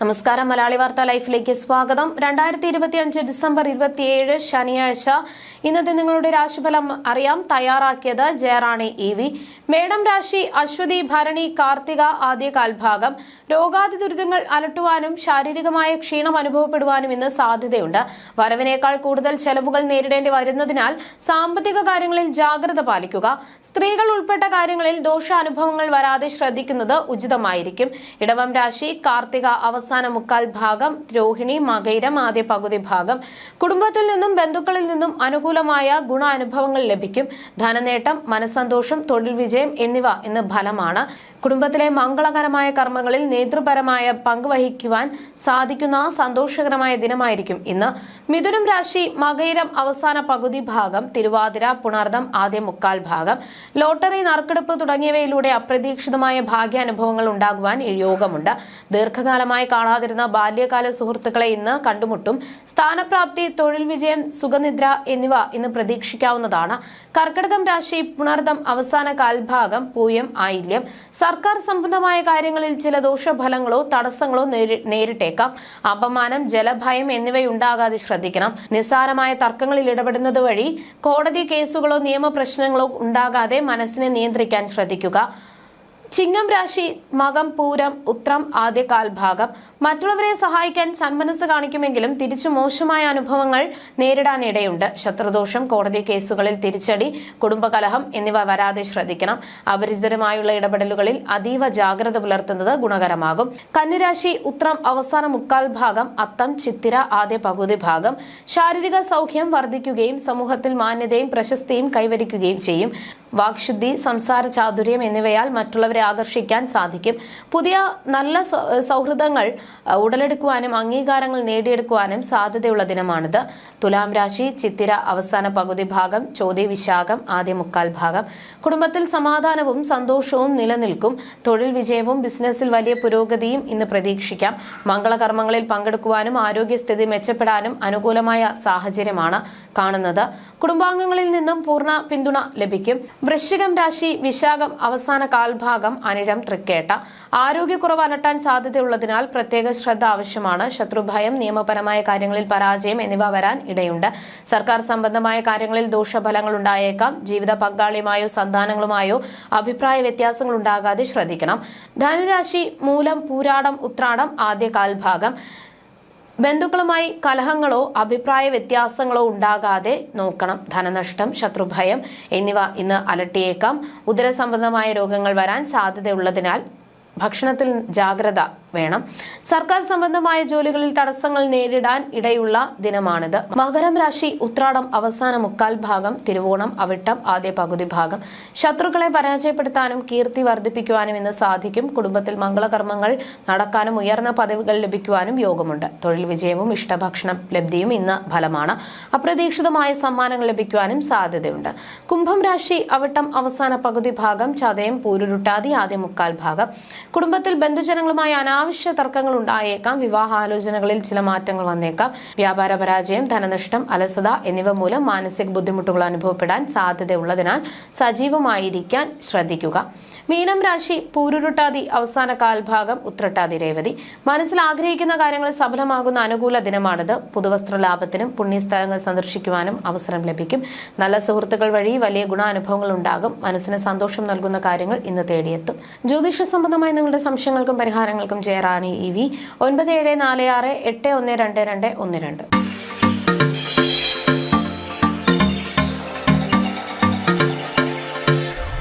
നമസ്കാരം. മലയാളി വാർത്ത ലൈഫിലേക്ക് സ്വാഗതം. രണ്ടായിരത്തി ഇരുപത്തി അഞ്ച് ഡിസംബർ ഇരുപത്തിയേഴ് ശനിയാഴ്ച ഇന്നത്തെ നിങ്ങളുടെ രാശിഫലം അറിയാം. തയ്യാറാക്കിയത് ജയറാണി ഇ വി. മേടം രാശി അശ്വതി ഭരണി കാർത്തിക ആദ്യ കാൽഭാഗം. രോഗാതി ദുരിതങ്ങൾ അലട്ടുവാനും ശാരീരികമായ ക്ഷീണം അനുഭവപ്പെടുവാനും ഇന്ന് സാധ്യതയുണ്ട്. വരവിനേക്കാൾ കൂടുതൽ ചെലവുകൾ നേരിടേണ്ടി വരുന്നതിനാൽ സാമ്പത്തിക കാര്യങ്ങളിൽ ജാഗ്രത പാലിക്കുക. സ്ത്രീകൾ ഉൾപ്പെട്ട കാര്യങ്ങളിൽ ദോഷാനുഭവങ്ങൾ വരാതെ ശ്രദ്ധിക്കുന്നത് ഉചിതമായിരിക്കും. ഇടവം രാശി കാർത്തിക അവസാന മുക്കാൽ ഭാഗം. രോഹിണി മകൈരം ആദ്യ പകുതി ഭാഗം. കുടുംബത്തിൽ നിന്നും ബന്ധുക്കളിൽ നിന്നും അനുകൂലമായ ഗുണാനുഭവങ്ങൾ ലഭിക്കും. ധനനേട്ടം മനസ്സന്തോഷം തൊഴിൽ വിജയം എന്നിവ ഇന്ന് ഫലമാണ്. കുടുംബത്തിലെ മംഗളകരമായ കർമ്മങ്ങളിൽ നേതൃപരമായ പങ്ക് വഹിക്കുവാൻ സാധിക്കുന്ന സന്തോഷകരമായ ദിനമായിരിക്കും ഇന്ന്. മിഥുനം രാശി മകയിരം അവസാന പകുതി ഭാഗം തിരുവാതിര പുണർദം ആദ്യ മുക്കാൽ ഭാഗം. ലോട്ടറി നറുക്കെടുപ്പ് തുടങ്ങിയവയിലൂടെ അപ്രതീക്ഷിതമായ ഭാഗ്യാനുഭവങ്ങൾ ഉണ്ടാകുവാൻ യോഗമുണ്ട്. ദീർഘകാലമായി കാണാതിരുന്ന ബാല്യകാല സുഹൃത്തുക്കളെ ഇന്ന് കണ്ടുമുട്ടും. സ്ഥാനപ്രാപ്തി തൊഴിൽ വിജയം സുഖനിദ്ര എന്നിവ ഇന്ന് പ്രതീക്ഷിക്കാവുന്നതാണ്. കർക്കിടകം രാശി പുണർദം അവസാന കാൽഭാഗം പൂയം ആയില്യം. സർക്കാർ സംബന്ധമായ കാര്യങ്ങളിൽ ചില ദോഷഫലങ്ങളോ തടസ്സങ്ങളോ നേരി- നേരിട്ടേക്കാം. അപമാനം ജലഭയം എന്നിവയുണ്ടാകാതെ ശ്രദ്ധിക്കണം. നിസ്സാരമായ തർക്കങ്ങളിൽ ഇടപെടുന്നത് വഴി കോടതി കേസുകളോ നിയമപ്രശ്നങ്ങളോ ഉണ്ടാകാതെ മനസ്സിനെ നിയന്ത്രിക്കാൻ ശ്രദ്ധിക്കുക. ചിങ്ങം രാശി മകം പൂരം ഉത്രം ആദ്യ കാൽഭാഗം. മറ്റുള്ളവരെ സഹായിക്കാൻ സന്മനസ് കാണിക്കുമെങ്കിലും തിരിച്ചു മോശമായ അനുഭവങ്ങൾ നേരിടാനിടയുണ്ട്. ശത്രുദോഷം കോടതി കേസുകളിൽ തിരിച്ചടി കുടുംബകലഹം എന്നിവ വരാതെ ശ്രദ്ധിക്കണം. അപരിചിതരുമായുള്ള ഇടപെടലുകളിൽ അതീവ ജാഗ്രത പുലർത്തുന്നത് ഗുണകരമാകും. കന്നിരാശി ഉത്രം അവസാന മുക്കാൽ ഭാഗം അത്തം ചിത്തിര ആദ്യ പകുതി ഭാഗം. ശാരീരിക സൗഖ്യം വർദ്ധിക്കുകയും സമൂഹത്തിൽ മാന്യതയും പ്രശസ്തിയും കൈവരിക്കുകയും ചെയ്യും. വാക്ശുദ്ധി സംസാര ചാതുര്യം എന്നിവയാൽ മറ്റുള്ളവരെ ആകർഷിക്കാൻ സാധിക്കും. പുതിയ നല്ല സൗഹൃദങ്ങൾ ഉടലെടുക്കുവാനും അംഗീകാരങ്ങൾ നേടിയെടുക്കുവാനും സാധ്യതയുള്ള ദിനമാണിത്. തുലാം രാശി ചിത്തിര അവസാന പകുതി ഭാഗം ചോദ്യ വിശാഖം ആദ്യ മുക്കാൽ ഭാഗം. കുടുംബത്തിൽ സമാധാനവും സന്തോഷവും നിലനിൽക്കും. തൊഴിൽ വിജയവും ബിസിനസ്സിൽ വലിയ പുരോഗതിയും ഇന്ന് പ്രതീക്ഷിക്കാം. മംഗളകർമ്മങ്ങളിൽ പങ്കെടുക്കുവാനും ആരോഗ്യസ്ഥിതി മെച്ചപ്പെടാനും അനുകൂലമായ സാഹചര്യമാണ് കാണുന്നത്. കുടുംബാംഗങ്ങളിൽ നിന്നും പൂർണ പിന്തുണ ലഭിക്കും. വൃശ്ചികം രാശി വിശാഖം അവസാന കാൽഭാഗം. അനിഴം തൃക്കേട്ട. ആരോഗ്യക്കുറവ് അലട്ടാൻ സാധ്യതയുള്ളതിനാൽ പ്രത്യേക ശ്രദ്ധ ആവശ്യമാണ്. ശത്രുഭയം നിയമപരമായ കാര്യങ്ങളിൽ പരാജയം എന്നിവ വരാൻ ഇടയുണ്ട്. സർക്കാർ സംബന്ധമായ കാര്യങ്ങളിൽ ദോഷഫലങ്ങൾ ഉണ്ടായേക്കാം. ജീവിത പങ്കാളിയുമായോ സന്താനങ്ങളുമായോ അഭിപ്രായ വ്യത്യാസങ്ങൾ ഉണ്ടാകാതെ ശ്രദ്ധിക്കണം. ധനുരാശി മൂലം പൂരാടം ഉത്രാടം ആദ്യ കാൽഭാഗം ബന്ധുക്കളുമായി കലഹങ്ങളോ അഭിപ്രായ വ്യത്യാസങ്ങളോ ഉണ്ടാകാതെ നോക്കണം. ധനനഷ്ടം ശത്രുഭയം എന്നിവ ഇന്ന് അലട്ടിയേക്കാം. ഉദരസംബന്ധമായ രോഗങ്ങൾ വരാൻ സാധ്യതയുള്ളതിനാൽ ഭക്ഷണത്തിൽ ജാഗ്രത വേണം. സർക്കാർ സംബന്ധമായ ജോലികളിൽ തടസ്സങ്ങൾ നേരിടാൻ ഇടയുള്ള ദിനമാണിത്. മകരം രാശി ഉത്രാടം അവസാന മുക്കാൽ ഭാഗം തിരുവോണം അവിട്ടം ആദ്യ പകുതി ഭാഗം. ശത്രുക്കളെ പരാജയപ്പെടുത്താനും കീർത്തി വർദ്ധിപ്പിക്കുവാനും ഇന്ന് സാധിക്കും. കുടുംബത്തിൽ മംഗളകർമ്മങ്ങൾ നടക്കാനും ഉയർന്ന പദവികൾ ലഭിക്കുവാനും യോഗമുണ്ട്. തൊഴിൽ വിജയവും ഇഷ്ടഭക്ഷണം ലബ്ധിയും ഇന്ന് ഫലമാണ്. അപ്രതീക്ഷിതമായ സമ്മാനങ്ങൾ ലഭിക്കുവാനും സാധ്യതയുണ്ട്. കുംഭം രാശി അവിട്ടം അവസാന പകുതി ഭാഗം ചതയം പൂരുരുട്ടാതി ആദ്യ മുക്കാൽ ഭാഗം. കുടുംബത്തിൽ ബന്ധുജനങ്ങളുമായി അനാവശ്യ തർക്കങ്ങൾ ഉണ്ടായേക്കാം. വിവാഹാലോചനകളിൽ ചില മാറ്റങ്ങൾ വന്നേക്കാം. വ്യാപാര പരാജയം ധനനഷ്ടം അലസത എന്നിവ മൂലം മാനസിക ബുദ്ധിമുട്ടുകൾ അനുഭവപ്പെടാൻ സാധ്യതയുള്ളതിനാൽ സജീവമായിരിക്കാൻ ശ്രദ്ധിക്കുക. മീനം രാശി പൂരുരുട്ടാതി അവസാന കാൽഭാഗം ഉത്രട്ടാതി രേവതി. മനസ്സിൽ ആഗ്രഹിക്കുന്ന കാര്യങ്ങൾ സഫലമാകുന്ന അനുകൂല ദിനമാണിത്. പുതുവസ്ത്ര ലാഭത്തിനും പുണ്യസ്ഥലങ്ങൾ സന്ദർശിക്കുവാനും അവസരം ലഭിക്കും. നല്ല സുഹൃത്തുക്കൾ വഴി വലിയ ഗുണാനുഭവങ്ങൾ ഉണ്ടാകും. മനസ്സിന് സന്തോഷം നൽകുന്ന കാര്യങ്ങൾ ഇന്ന് തേടിയെത്തും. ജ്യോതിഷ സംബന്ധമായ നിങ്ങളുടെ സംശയങ്ങൾക്കും പരിഹാരങ്ങൾക്കും ജയറാണി ഇ വി. ഒൻപത് ഏഴ് നാല് ആറ് എട്ട് ഒന്ന് രണ്ട് രണ്ട് ഒന്ന് രണ്ട്.